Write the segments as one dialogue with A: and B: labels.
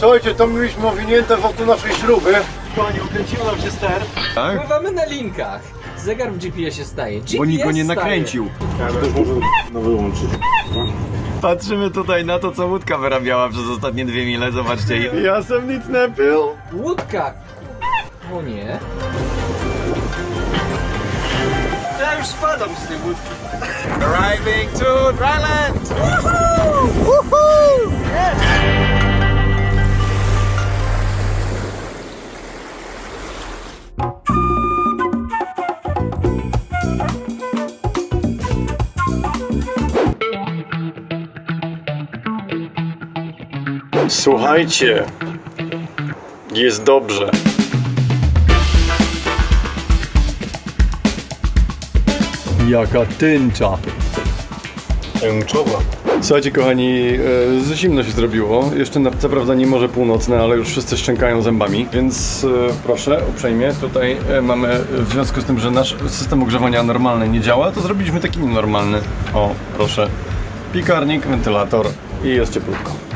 A: Słuchajcie, to mieliśmy owinięte wokół naszej śruby. Kochani, ukręciło nam się ster.
B: Tak?
C: Pływamy na linkach. Zegar w GPS-ie staje. GPS
B: Bo nikt go nie
C: staje.
B: nakręcił.
A: No.
B: Patrzymy tutaj na to, co łódka wyrabiała przez ostatnie dwie mile. Zobaczcie.
A: Ja sam nic nie pił.
C: Łódka. O nie.
A: Ja już spadam z tej łódki.
B: Arriving to Dryland!
A: Słuchajcie, jest dobrze.
B: Jaka tęcza.
A: Tęczowa. Słuchajcie kochani, e, zimno się zrobiło. Jeszcze na, co prawda nie może północne, ale już wszyscy szczękają zębami. Więc e, proszę, uprzejmie, tutaj e, mamy, w związku z tym, że nasz system ogrzewania normalny nie działa, to zrobiliśmy taki nienormalny. O, proszę. Piekarnik, wentylator i jest cieplutko.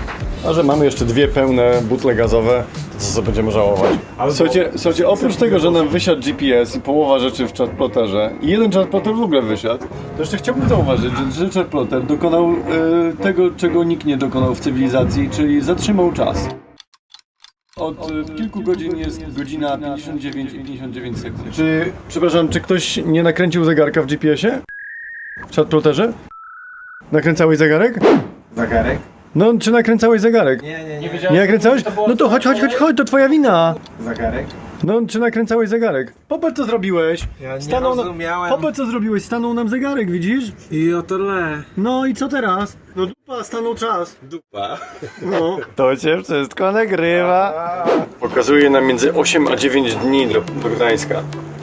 A: A że mamy jeszcze dwie pełne butle gazowe, to co sobie będziemy żałować. Słuchajcie, słuchajcie, oprócz tego, że nam wysiadł GPS i połowa rzeczy w chatploterze i jeden chatploter w ogóle wysiadł, to jeszcze chciałbym zauważyć, że, że chatploter dokonał e, tego, czego nikt nie dokonał w cywilizacji, czyli zatrzymał czas. Od e, kilku godzin jest godzina 59 i 59 sekund. Czy, przepraszam, czy ktoś nie nakręcił zegarka w GPS-ie? W chatploterze? Nakręcałeś zegarek?
D: Zegarek?
A: No, czy nakręcałeś zegarek?
D: Nie, nie, nie.
A: Nie nakręcałeś? No to chodź, chodź, chodź, chodź, to twoja wina.
D: Zegarek?
A: No, czy nakręcałeś zegarek? Popatrz, co zrobiłeś.
D: Ja nie
A: Stanął na-
D: rozumiałem.
A: Popatrz, co zrobiłeś. Stanął nam zegarek, widzisz?
D: I oto le.
A: No i co teraz? No dupa, stanął czas.
D: Dupa.
A: No. To się wszystko nagrywa. Pokazuje nam między 8 a 9 dni do, do Gdańska.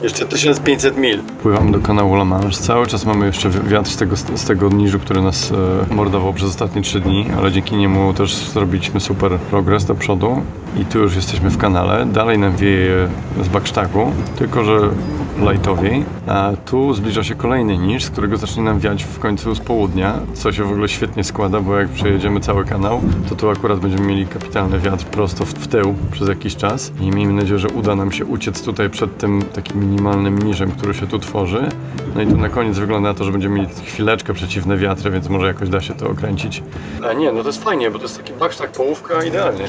A: Jeszcze 1500 mil. Pływamy do kanału La Manche. Cały czas mamy jeszcze wi- wiatr z tego, z tego niżu, który nas e, mordował przez ostatnie 3 dni, ale dzięki niemu też zrobiliśmy super progres do przodu. I tu już jesteśmy w kanale. Dalej nam wieje z baksztagu, tylko że lightowiej. A tu zbliża się kolejny niż, z którego zacznie nam wiać w końcu z południa, co się w ogóle świetnie składa, bo jak przejedziemy cały kanał, to tu akurat będziemy mieli kapitalny wiatr prosto w, tył przez jakiś czas i miejmy nadzieję, że uda nam się uciec tutaj przed tym takim minimalnym niżem, który się tu tworzy. No i tu na koniec wygląda na to, że będziemy mieli chwileczkę przeciwne wiatry, więc może jakoś da się to okręcić. A nie, no to jest fajnie, bo to jest taki baksztak, połówka, idealnie.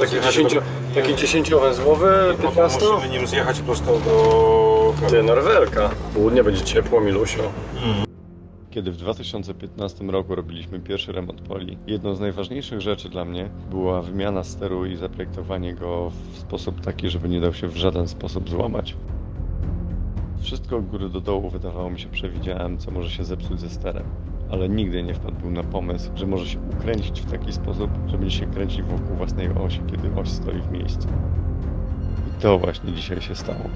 A: Taki, dziesięcio, taki dziesięciowęzłowy, 15.
E: Musimy nim zjechać prosto do...
A: Ty, Norwelka. Południe będzie ciepło, milusio.
F: Kiedy w 2015 roku robiliśmy pierwszy remont poli, jedną z najważniejszych rzeczy dla mnie była wymiana steru i zaprojektowanie go w sposób taki, żeby nie dał się w żaden sposób złamać. Wszystko od góry do dołu wydawało mi się przewidziałem, co może się zepsuć ze sterem, ale nigdy nie wpadłbym na pomysł, że może się ukręcić w taki sposób, że będzie się kręcić wokół własnej osi, kiedy oś stoi w miejscu. I to właśnie dzisiaj się stało.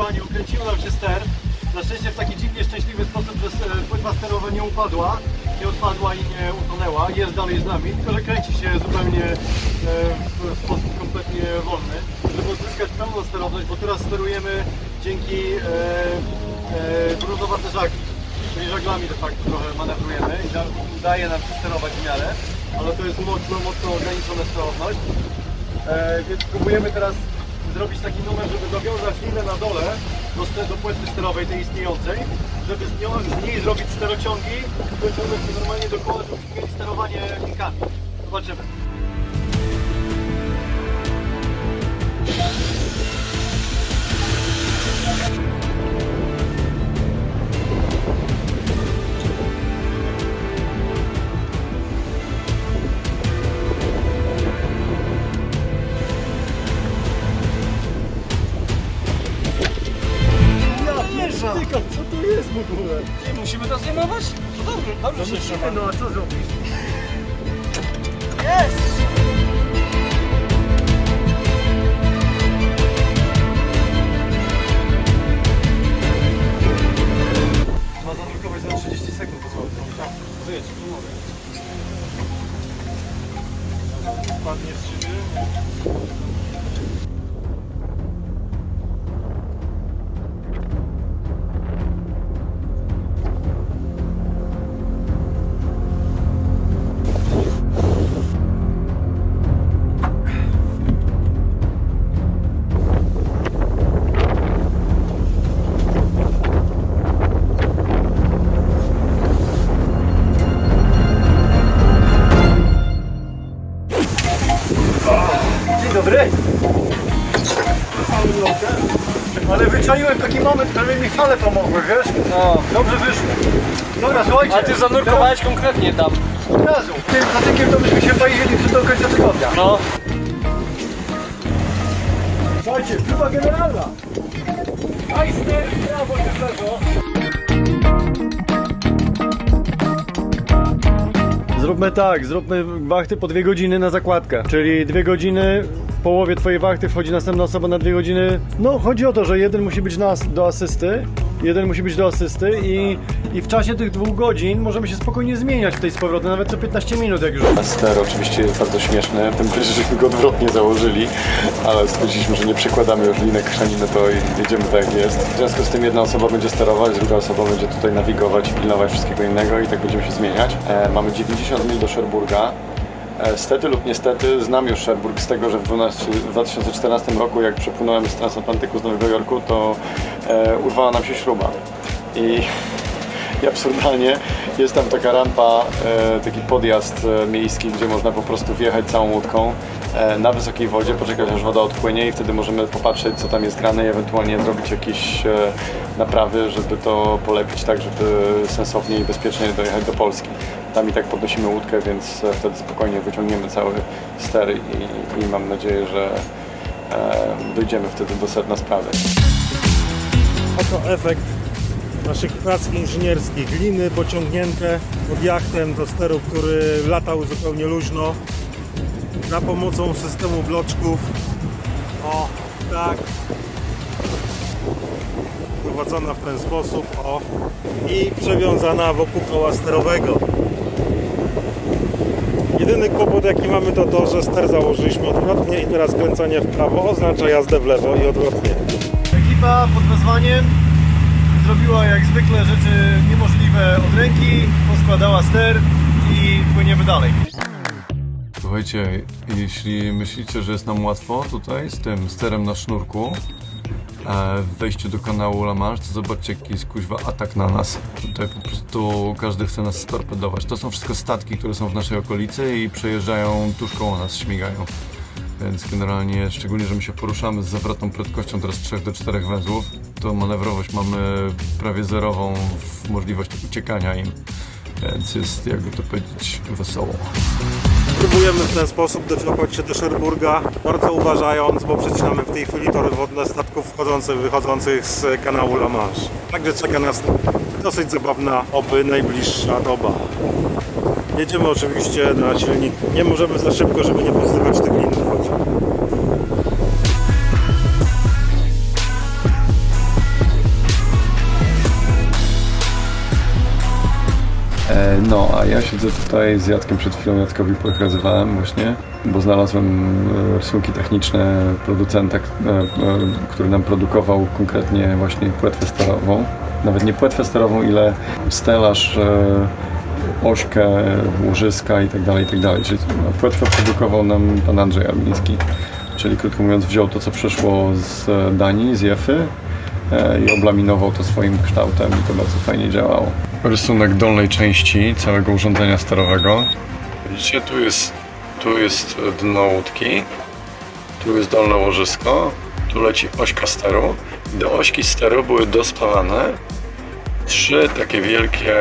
A: Kochani, ukręciło nam się ster. Na szczęście w taki dziwnie szczęśliwy sposób, że e, płetwa sterowa nie upadła, nie odpadła i nie utonęła. Jest dalej z nami, tylko że kręci się zupełnie e, w sposób kompletnie wolny. Żeby odzyskać pełną sterowność, bo teraz sterujemy dzięki e, e, brudowate żagli. Czyli żaglami de facto trochę manewrujemy i da, udaje nam się sterować w miarę, ale to jest mocno, mocno ograniczona sterowność. E, więc próbujemy teraz zrobić taki numer, żeby dowiązać linę na dole do, do płetwy sterowej, tej istniejącej, żeby z, nią, z niej zrobić sterociągi i pociągnąć się normalnie do koła, żebyśmy mieli sterowanie linkami. Zobaczymy. Tyka,
C: dobrze się trzyma.
A: No a
C: zanurkowałeś konkretnie tam.
A: Od razu. Tym patykiem to byśmy się pojeździli do końca tygodnia.
C: No.
A: Słuchajcie, próba generalna.
C: Majster, brawo, brawo.
A: Zróbmy tak, zróbmy wachty po dwie godziny na zakładkę. Czyli dwie godziny, połowie twojej wachty wchodzi następna osoba na dwie godziny. No, chodzi o to, że jeden musi być do asysty, jeden musi być do asysty i, i w czasie tych dwóch godzin możemy się spokojnie zmieniać tej z powrotem, nawet co 15 minut jak już.
F: Ster oczywiście jest bardzo śmieszny, tym bardziej, żeśmy go odwrotnie założyli, ale stwierdziliśmy, że nie przykładamy już linek, chrzanimy to i jedziemy tak jak jest. W związku z tym jedna osoba będzie sterować, druga osoba będzie tutaj nawigować pilnować wszystkiego innego i tak będziemy się zmieniać. E, mamy 90 mil do Sherburga. E, Stety lub niestety znam już Sherburg z tego, że w 12, w 2014 roku jak przepłynąłem z transatlantyku z Nowego Jorku, to e, urwała nam się śruba. I i absurdalnie jest tam taka rampa, e, taki podjazd e, miejski, gdzie można po prostu wjechać całą łódką e, na wysokiej wodzie, poczekać aż woda odpłynie i wtedy możemy popatrzeć co tam jest grane i ewentualnie zrobić jakieś e, naprawy, żeby to polepić tak, żeby sensownie i bezpiecznie dojechać do Polski. Tam i tak podnosimy łódkę, więc e, wtedy spokojnie wyciągniemy cały ster i, i mam nadzieję, że e, dojdziemy wtedy do sedna sprawy.
G: Oto efekt naszych prac inżynierskich. Liny pociągnięte pod jachtem do steru, który latał zupełnie luźno. Za pomocą systemu bloczków. O, tak. Prowadzona w ten sposób. O. I przewiązana wokół koła sterowego. Jedyny kłopot jaki mamy to to, że ster założyliśmy odwrotnie i teraz kręcenie w prawo oznacza jazdę w lewo i odwrotnie.
A: Ekipa pod wezwaniem zrobiła jak zwykle rzeczy niemożliwe od ręki, poskładała ster i płyniemy dalej. Słuchajcie, jeśli myślicie, że jest nam łatwo tutaj z tym sterem na sznurku, w wejściu do kanału La Manche, zobaczcie jaki jest kuźwa atak na nas. Tutaj po prostu każdy chce nas storpedować. To są wszystko statki, które są w naszej okolicy i przejeżdżają tuż koło nas, śmigają. Więc generalnie, szczególnie, że my się poruszamy z zawrotną prędkością teraz 3 do 4 węzłów, to manewrowość mamy prawie zerową w możliwości uciekania im. Więc jest, jakby to powiedzieć, wesoło.
G: Próbujemy w ten sposób doczekać się do Szerburga, bardzo uważając, bo przecinamy w tej chwili tory wodne statków wchodzących, wychodzących z kanału La Manche. Także czeka nas dosyć zabawna, oby najbliższa doba. Jedziemy oczywiście na silnik. Nie możemy za szybko, żeby nie pozywać tych lin
A: No, a ja siedzę tutaj z Jackiem, przed chwilą Jackowi pokazywałem właśnie, bo znalazłem e, rysunki techniczne producenta, e, e, który nam produkował konkretnie właśnie płetwę sterową. Nawet nie płetwę sterową, ile stelaż, e, ośkę, łożyska i tak dalej, i tak. Czyli płetwę produkował nam pan Andrzej Armiński. Czyli krótko mówiąc wziął to, co przyszło z e, Danii, z Jefy e, i oblaminował to swoim kształtem i to bardzo fajnie działało. Rysunek dolnej części całego urządzenia sterowego. Widzicie, tu jest, tu jest dno łódki, tu jest dolne łożysko, tu leci ośka steru. Do ośki steru były dospawane trzy takie wielkie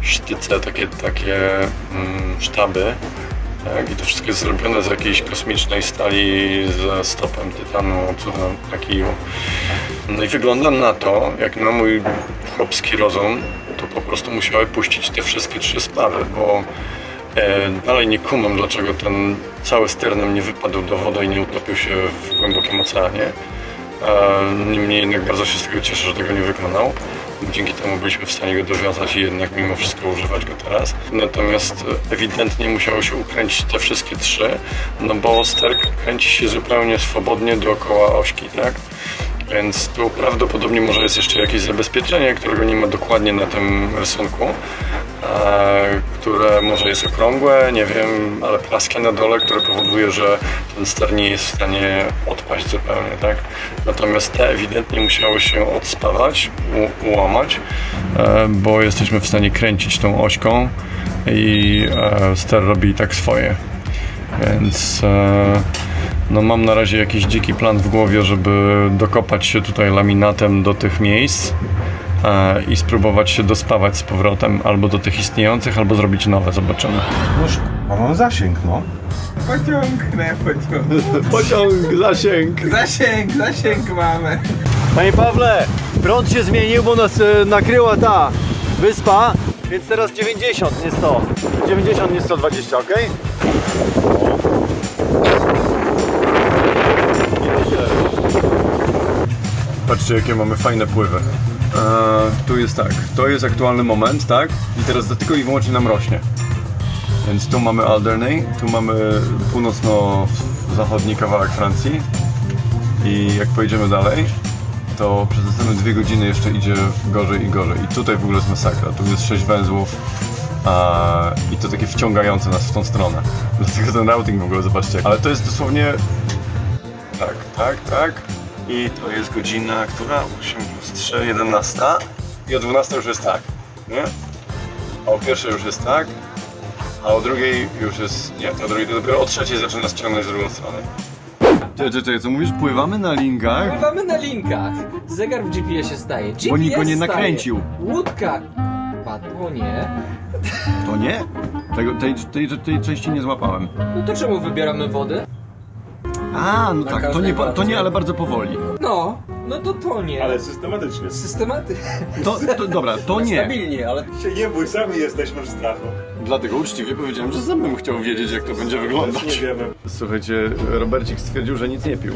A: sztyce, takie, takie mm, sztaby. Tak, I to wszystko jest zrobione z jakiejś kosmicznej stali ze stopem tytanu, co na kiju. No i wygląda na to, jak na mój chłopski rozum, to po prostu musiały puścić te wszystkie trzy sprawy, bo e, dalej nie kumam, dlaczego ten cały sternem nie wypadł do wody i nie utopił się w głębokim oceanie. E, Niemniej jednak bardzo się z tego cieszę, że tego nie wykonał. Dzięki temu byliśmy w stanie go dowiązać i jednak mimo wszystko używać go teraz. Natomiast ewidentnie musiało się ukręcić te wszystkie trzy, no bo sterk kręci się zupełnie swobodnie dookoła ośki, tak? Więc tu prawdopodobnie może jest jeszcze jakieś zabezpieczenie, którego nie ma dokładnie na tym rysunku, e, które może jest okrągłe, nie wiem, ale płaskie na dole, które powoduje, że ten ster nie jest w stanie odpaść zupełnie, tak? Natomiast te ewidentnie musiały się odspawać, ułamać, e, bo jesteśmy w stanie kręcić tą ośką i e, ster robi tak swoje. Więc No mam na razie jakiś dziki plan w głowie, żeby dokopać się tutaj laminatem do tych miejsc e, i spróbować się dospawać z powrotem albo do tych istniejących, albo zrobić nowe, zobaczymy.
G: A mam zasięg, no.
D: Pociągnę, pociągnę.
A: Pociąg, zasięg.
D: Zasięg, zasięg mamy.
A: Panie Pawle, prąd się zmienił, bo nas e, nakryła ta wyspa, więc teraz 90, nie 100. 90, nie 120, ok? Patrzcie, jakie mamy fajne pływy. E, tu jest tak, to jest aktualny moment, tak? I teraz to tylko i wyłącznie nam rośnie. Więc tu mamy Alderney, tu mamy północno-zachodni kawałek Francji. I jak pojedziemy dalej, to przez następne dwie godziny jeszcze idzie gorzej i gorzej. I tutaj w ogóle jest masakra. Tu jest sześć węzłów a, i to takie wciągające nas w tą stronę. Dlatego ten routing w ogóle, zobaczcie. Ale to jest dosłownie tak, tak, tak. I to jest godzina, która? 8 plus 3, 11. I o 12 już jest tak, nie? A o pierwszej już jest tak. A o drugiej już jest, nie, o drugiej to dopiero o trzeciej zaczyna ściągnąć z drugą stronę. Czekaj, czekaj, co mówisz? Pływamy na lingach?
C: Pływamy na linkach. Zegar w GPS-ie staje. GPS
A: Bo nikt go nie
C: staje.
A: nakręcił.
C: Łódka. Padło, nie.
A: To nie? Tego, tej, tej, tej części nie złapałem.
C: No to czemu wybieramy wody?
A: A, no tak, to
C: każdej
A: nie, to nie, ale bardzo powoli.
C: No, no to to nie.
G: Ale systematycznie.
C: Systematycznie.
A: To, to dobra, to nie.
C: Stabilnie, ale
G: Się nie bój, sami jesteśmy w strachu.
A: Dlatego uczciwie powiedziałem, że sam bym chciał wiedzieć, jak to będzie
G: Nie
A: wyglądać.
G: wiemy.
A: Słuchajcie, Robercik stwierdził, że nic nie pił.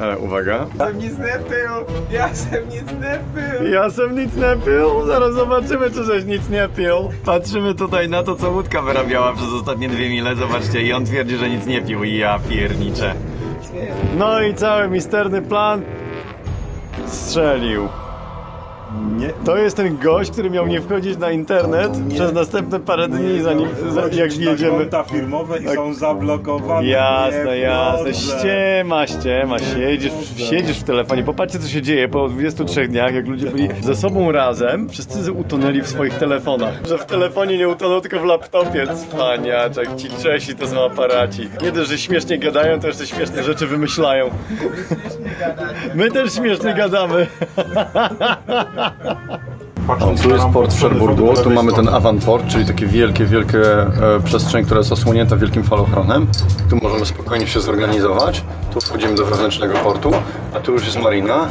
A: Ale uwaga.
D: Sam nic nie pił. Ja sam nic nie pił.
A: Ja sam nic nie pił, zaraz zobaczymy, czy żeś nic nie pił.
B: Patrzymy tutaj na to, co łódka wyrabiała przez ostatnie dwie mile, zobaczcie, i on twierdzi, że nic nie pił i ja pierniczę.
A: No i cały misterny plan strzelił.
G: Nie.
A: To jest ten gość, który miał nie wchodzić na internet przez następne parę dni, zanim za, jak wjedziemy.
G: konta firmowe i
A: Tak.
G: są zablokowane.
A: Jasne,
G: Nie
A: jasne. Ściema, ściema. Siedzisz, siedzisz w telefonie. Popatrzcie, co się dzieje po 23 dniach, jak ludzie byli ze sobą razem. Wszyscy utonęli w swoich telefonach. Że w telefonie nie utonął, tylko w laptopie. Cwaniaczek, ci Czesi to są aparaci. Nie dość, że śmiesznie gadają, to jeszcze śmieszne rzeczy wymyślają. My też śmiesznie gadamy.
G: Patrząc
A: Tu jest port w
G: po
A: tu mamy ten. Avantport, czyli takie wielkie, wielkie e, przestrzeń, która jest osłonięta wielkim falochronem. Tu możemy spokojnie się zorganizować. Tu wchodzimy do wewnętrznego portu, a tu już jest marina.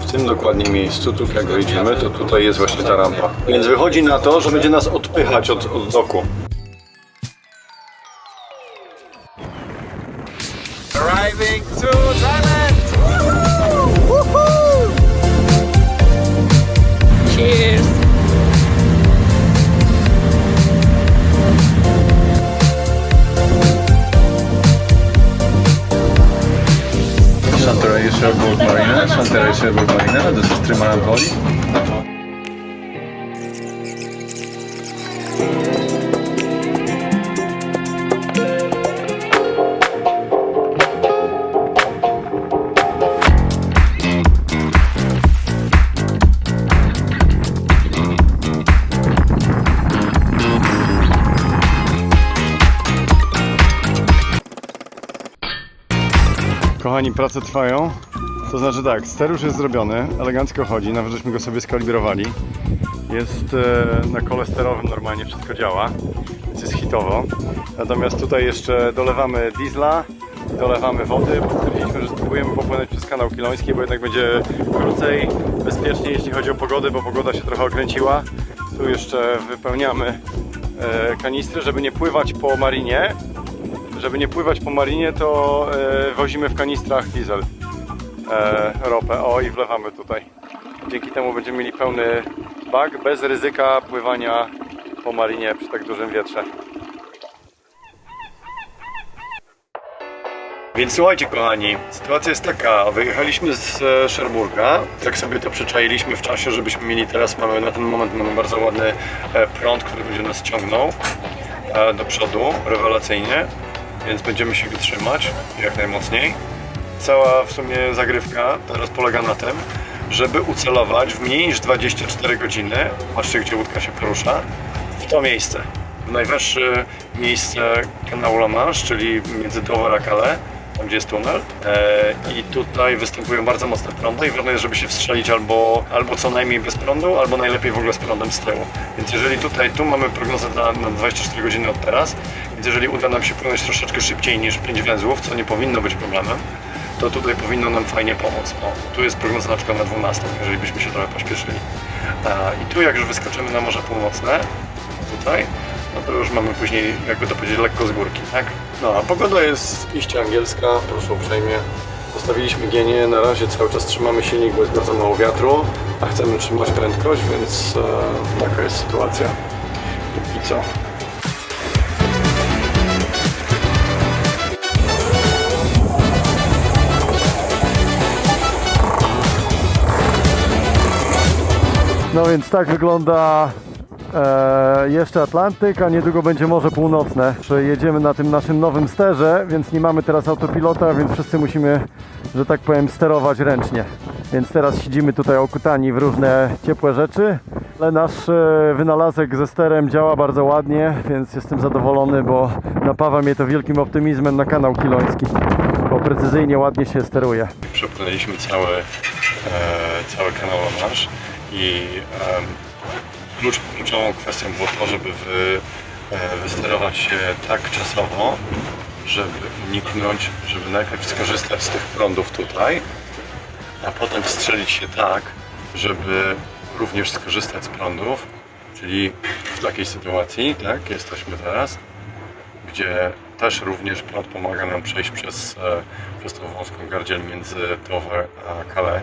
A: W tym dokładnie miejscu, tu jak wejdziemy, to tutaj jest właśnie ta rampa. Więc wychodzi na to, że będzie nas odpychać od, od doku.
D: Arriving to Thailand.
A: Chanterai Cherbourg Marina, Chanterai Cherbourg Marina, this is Kochani, prace trwają. To znaczy tak, ster już jest zrobiony, elegancko chodzi, nawet żeśmy go sobie skalibrowali. Jest e, na kole sterowym normalnie wszystko działa, więc jest hitowo. Natomiast tutaj jeszcze dolewamy diesla, dolewamy wody, bo stwierdziliśmy, że spróbujemy popłynąć przez kanał Kiloński, bo jednak będzie krócej, bezpiecznie jeśli chodzi o pogodę, bo pogoda się trochę okręciła. Tu jeszcze wypełniamy e, kanistry, żeby nie pływać po marinie, żeby nie pływać po marinie, to e, wozimy w kanistrach diesel, e, ropę. O i wlewamy tutaj. Dzięki temu będziemy mieli pełny bak bez ryzyka pływania po marinie przy tak dużym wietrze. Więc słuchajcie kochani, sytuacja jest taka, wyjechaliśmy z e, Szerburga, tak sobie to przyczailiśmy w czasie, żebyśmy mieli teraz, mamy na ten moment mamy bardzo ładny e, prąd, który będzie nas ciągnął e, do przodu, rewelacyjnie, więc będziemy się go trzymać jak najmocniej. Cała w sumie zagrywka teraz polega na tym, żeby ucelować w mniej niż 24 godziny, patrzcie gdzie łódka się porusza, w to miejsce. W najwyższe miejsce kanału La Manche, czyli między Dover a Calais, tam gdzie jest tunel e, i tutaj występują bardzo mocne prądy i ważne jest, żeby się wstrzelić albo, albo co najmniej bez prądu, albo najlepiej w ogóle z prądem z tyłu. Więc jeżeli tutaj, tu mamy prognozę na, na 24 godziny od teraz, więc jeżeli uda nam się płynąć troszeczkę szybciej niż 5 węzłów, co nie powinno być problemem, to tutaj powinno nam fajnie pomóc. Tu jest prognoza na przykład na 12, jeżeli byśmy się trochę pośpieszyli. I tu jak już wyskoczymy na Morze Północne, tutaj, no to już mamy później, jakby to powiedzieć, lekko z górki, tak? No, a pogoda jest iście angielska, proszę uprzejmie. Postawiliśmy gienie, na razie cały czas trzymamy silnik, bo jest bardzo mało wiatru, a chcemy trzymać prędkość, więc e, taka jest sytuacja. Póki co. No więc tak wygląda e, jeszcze Atlantyk, a niedługo będzie Morze Północne. Jedziemy na tym naszym nowym sterze, więc nie mamy teraz autopilota, więc wszyscy musimy, że tak powiem, sterować ręcznie. Więc teraz siedzimy tutaj okutani w różne ciepłe rzeczy, ale nasz e, wynalazek ze sterem działa bardzo ładnie, więc jestem zadowolony, bo napawa mnie to wielkim optymizmem na kanał kiloński, bo precyzyjnie, ładnie się steruje. Przepłynęliśmy cały, e, cały kanał Manche i klucz, kluczową kwestią było to, żeby wy, e, wysterować się tak czasowo, żeby uniknąć, żeby najpierw skorzystać z tych prądów tutaj, a potem strzelić się tak, żeby również skorzystać z prądów, czyli w takiej sytuacji, tak, jesteśmy teraz, gdzie też również prąd pomaga nam przejść przez, e, przez tą wąską gardziel między Dover a Calais,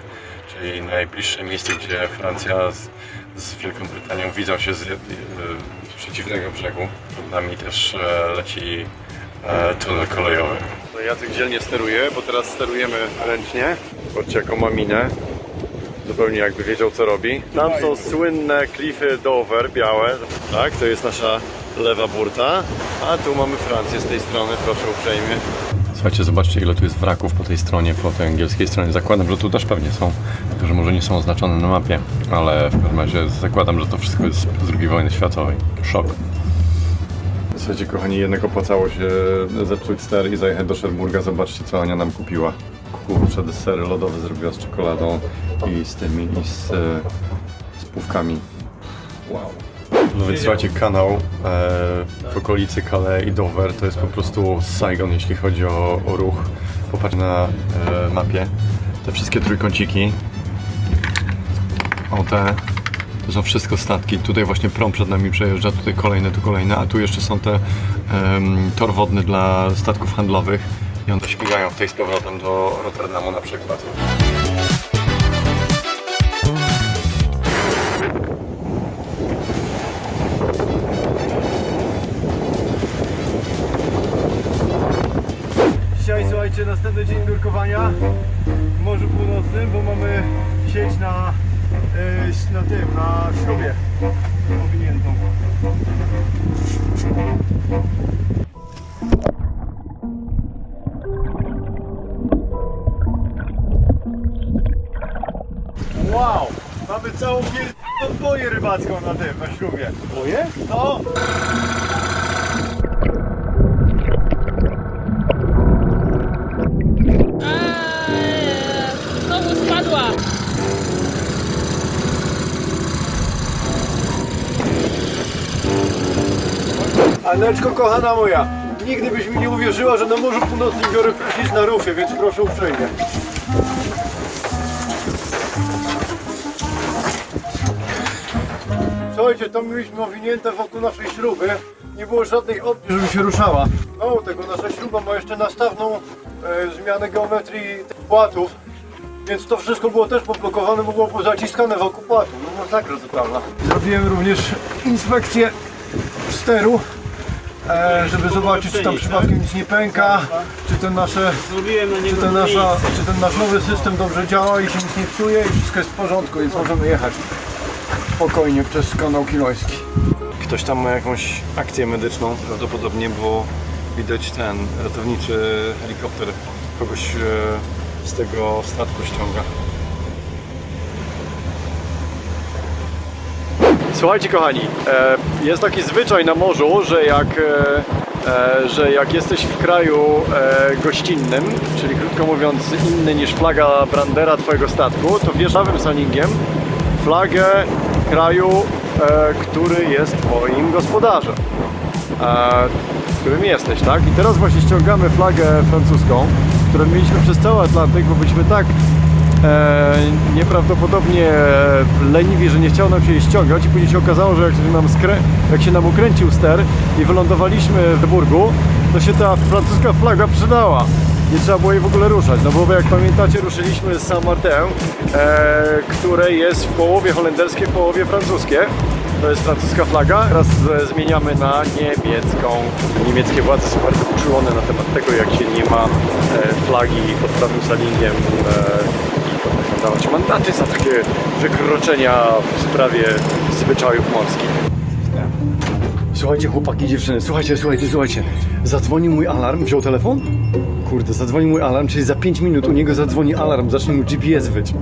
A: czyli najbliższe miejsce, gdzie Francja z, z Wielką Brytanią widzą się z, e, z przeciwnego brzegu. Przed nami też e, leci tunel kolejowy. No Jacek dzielnie steruje, bo teraz sterujemy ręcznie. Zobaczcie jaką ma minę. Zupełnie jakby wiedział co robi. Tam są słynne klify Dover, białe. Tak, to jest nasza lewa burta. A tu mamy Francję z tej strony, proszę uprzejmie. Słuchajcie, zobaczcie ile tu jest wraków po tej stronie, po tej angielskiej stronie. Zakładam, że tu też pewnie są, tylko że może nie są oznaczone na mapie, ale w każdym razie zakładam, że to wszystko jest z II wojny światowej. Szok. Słuchajcie, kochani, jednak opłacało się zepsuć ster i zajechać do Szerburga. Zobaczcie, co Ania nam kupiła. Kurczę, desery lodowe zrobiła z czekoladą i z tymi, i z, e, z pówkami. Wow. No więc słuchajcie, kanał e, w okolicy Calais i Dover to jest po prostu Saigon, jeśli chodzi o, o ruch. Popatrz na e, mapie. Te wszystkie trójkąciki. O te. To są wszystko statki. Tutaj właśnie prom przed nami przejeżdża, tutaj kolejne, tu kolejne, a tu jeszcze są te em, tor wodny dla statków handlowych. I one śmigają w tej z powrotem do Rotterdamu na przykład. Nurkowania w Morzu Północnym, bo mamy sieć na, e, na tym, na śrubie owiniętą. Wow! Mamy całą pierdolą boję rybacką na tym, na śrubie. Boję? No! Aneczko kochana moja, nigdy byś mi nie uwierzyła, że na Morzu Północnym biorę prysznic na rufie, więc proszę uprzejmie. Słuchajcie, to mieliśmy owinięte wokół naszej śruby. Nie było żadnej opcji, żeby się ruszała. Mało tego, nasza śruba ma jeszcze nastawną e, zmianę geometrii płatów. Więc to wszystko było też poblokowane, było zaciskane wokół płatu. No masakra zupełna. Zrobiłem również inspekcję steru, e, żeby zobaczyć, czy tam przypadkiem nic nie pęka, czy ten, nasze, czy, ten nasza, czy ten nasz nowy system dobrze działa i się nic nie psuje i wszystko jest w porządku, więc możemy jechać spokojnie przez kanał Kiloński. Ktoś tam ma jakąś akcję medyczną prawdopodobnie, bo widać ten ratowniczy helikopter kogoś e, z tego statku ściąga. Słuchajcie kochani, e, jest taki zwyczaj na morzu, że jak, e, e, że jak jesteś w kraju gościnnym, czyli krótko mówiąc inny niż flaga brandera twojego statku, to wjeżdżawym saningiem flagę kraju, który jest twoim gospodarzem. E, którym jesteś, tak? I teraz właśnie ściągamy flagę francuską, którą mieliśmy przez cały Atlantyk, bo byliśmy tak nieprawdopodobnie leniwi, że nie chciało nam się jej ściągać i później się okazało, że jak się nam, jak się nam ukręcił ster i wylądowaliśmy w Burgu, to się ta francuska flaga przydała. Nie trzeba było jej w ogóle ruszać, no bo jak pamiętacie ruszyliśmy z Saint-Martin, e, które jest w połowie holenderskie, w połowie francuskie. To jest francuska flaga. Teraz e, zmieniamy na niemiecką. Niemieckie władze są bardzo uczulone na temat tego, jak się nie ma e, flagi pod prawym salingiem e, mandaty za takie wykroczenia w sprawie zwyczajów morskich. Słuchajcie, chłopaki dziewczyny, słuchajcie, słuchajcie, słuchajcie. Zadzwonił mój alarm, wziął telefon? Kurde, zadzwonił mój alarm, czyli za 5 minut u niego zadzwoni alarm, zacznie mu GPS wyć.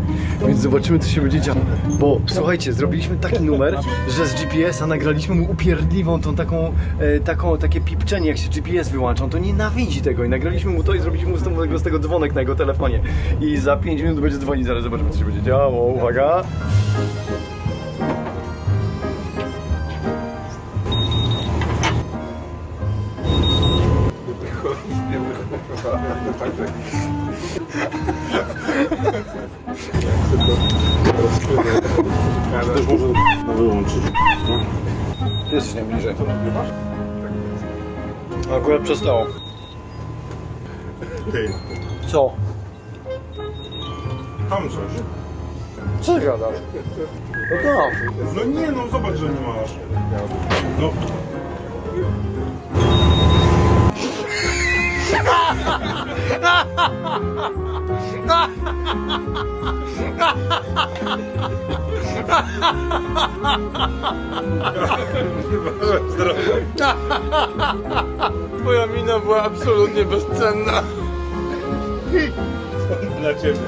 A: Więc zobaczymy, co się będzie działo. Bo słuchajcie, zrobiliśmy taki numer, że z GPS-a nagraliśmy mu upierdliwą tą taką, e, taką, takie pipczenie, jak się GPS wyłącza. On to nienawidzi tego i nagraliśmy mu to i zrobiliśmy mu z tego, z tego dzwonek na jego telefonie. I za 5 minut będzie dzwonić, zaraz zobaczymy, co się będzie działo. Uwaga.
G: Też może wyłączyć.
A: Jesteś najbliżej. Akurat przestało.
G: Ty,
A: Co?
G: tam coś.
A: Co ty gadasz? No to.
G: No nie no, zobacz, że nie masz. No.
D: Twoja mina była absolutnie bezcenna.
G: Dla ciebie.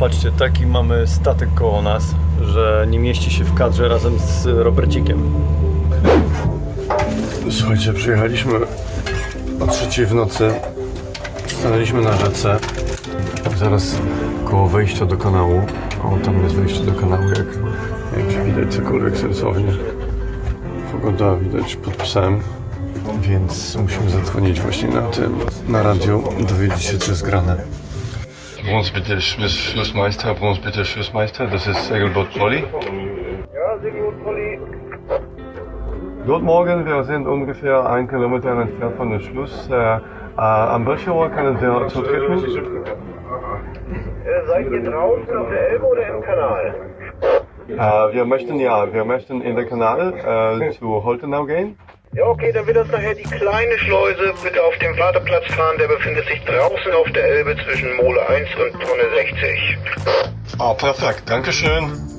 A: Patrzcie, taki mamy statek koło nas, że nie mieści się w kadrze razem z Robercikiem. Słuchajcie, przyjechaliśmy o trzeciej w nocy. Stanęliśmy na rzece. Zaraz koło wejścia do kanału. O, tam jest wejście do kanału, jak, jak widać cokolwiek sensownie. Pogoda widać pod psem. Więc musimy zadzwonić właśnie na tym, na radio, dowiedzieć się co jest grane. Bruns bitte Schluss, Schlussmeister, Bruns bitte Schlussmeister, das ist Segelboot Polly.
H: Ja, Segelboot Polly.
A: Guten Morgen, wir sind ungefähr ein Kilometer entfernt von dem Schluss. Äh, äh, welcher Uhr können wir zutreten?
H: Äh, seid ihr draußen auf der Elbe oder im Kanal?
A: Äh, wir möchten ja, wir möchten in den Kanal äh, zu Holtenau gehen.
H: Ja, okay, dann wird das nachher die kleine Schleuse. Bitte auf dem Warteplatz fahren, der befindet sich draußen auf der Elbe zwischen Mole 1 und Tonne 60.
A: Ah, perfekt, Dankeschön.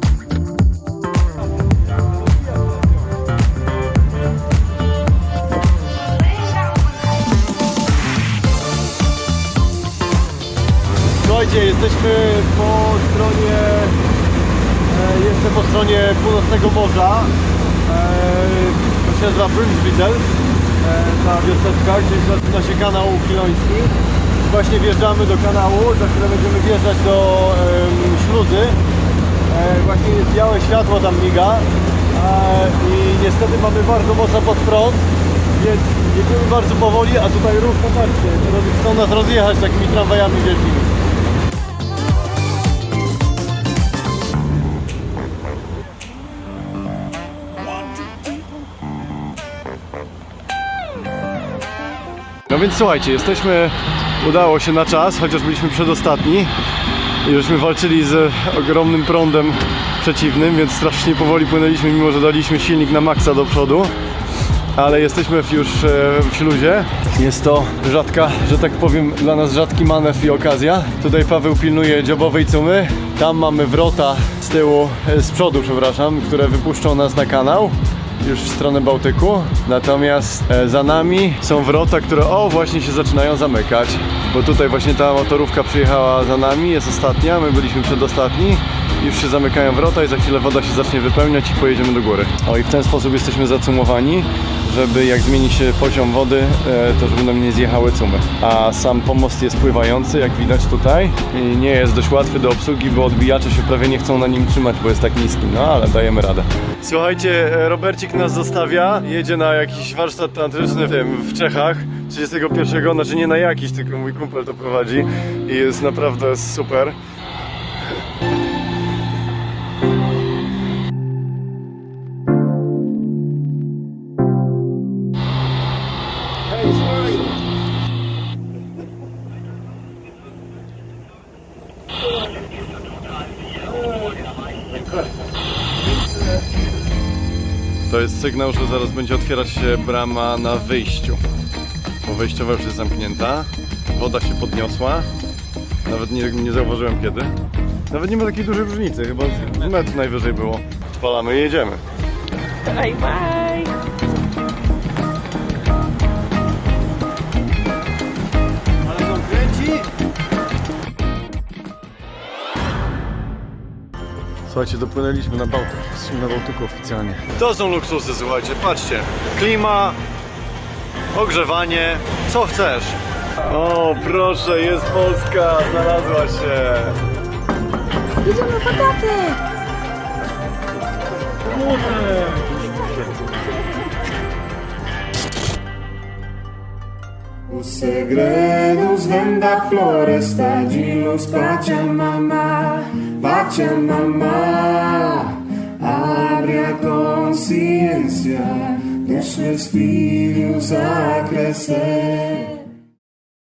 A: Stronie północnego morza. E, to się nazywa Brunsbüttel, e, ta wioseczka, gdzie zaczyna się kanał Kiloński. Właśnie wjeżdżamy do kanału, za chwilę będziemy wjeżdżać do śluzy. E, właśnie białe światło tam miga i niestety mamy bardzo mocno pod prąd, więc jedziemy bardzo powoli, a tutaj ruch, popatrzcie, chcą nas rozjechać takimi tramwajami wielkimi. No więc słuchajcie, jesteśmy, udało się na czas, chociaż byliśmy przedostatni i żeśmy walczyli z ogromnym prądem przeciwnym, więc strasznie powoli płynęliśmy, mimo że daliśmy silnik na maksa do przodu. Ale jesteśmy już e, w śluzie. Jest to rzadka, że tak powiem, dla nas rzadki manewr i okazja. Tutaj Paweł pilnuje dziobowej cumy. Tam mamy wrota z tyłu, e, z przodu, przepraszam, które wypuszczą nas na kanał już w stronę Bałtyku. Natomiast e, za nami są wrota, które o właśnie się zaczynają zamykać. Bo tutaj właśnie ta motorówka przyjechała za nami, jest ostatnia, my byliśmy przedostatni Już się zamykają wrota i za chwilę woda się zacznie wypełniać i pojedziemy do góry. O i w ten sposób jesteśmy zacumowani, żeby jak zmieni się poziom wody, e, to żeby nam nie zjechały cumy. A sam pomost jest pływający, jak widać tutaj. I nie jest dość łatwy do obsługi, bo odbijacze się prawie nie chcą na nim trzymać, bo jest tak niski. No ale dajemy radę. Słuchajcie, e, Robercik nas zostawia. Jedzie na jakiś warsztat tantryczny w, tym, w Czechach. 31, znaczy nie na jakiś, tylko mój kumpel to prowadzi. I jest naprawdę super. Sygnał, że zaraz będzie otwierać się brama na wyjściu. Bo wejściowa już jest zamknięta. Woda się podniosła. Nawet nie, nie zauważyłem kiedy. Nawet nie ma takiej dużej różnicy, chyba metr najwyżej było. Odpalamy i jedziemy.
C: Bye bye.
A: Słuchajcie, dopłynęliśmy na Bałtyk. Jesteśmy na Bałtyku oficjalnie. To są luksusy, słuchajcie, patrzcie. Klima, ogrzewanie, co chcesz. O, proszę, jest Polska, znalazła się.
I: Idziemy po taty!
J: Os segredos vêm da floresta de luz Pachamama, Pachamama abre a conciencia de su espíritu a crecer.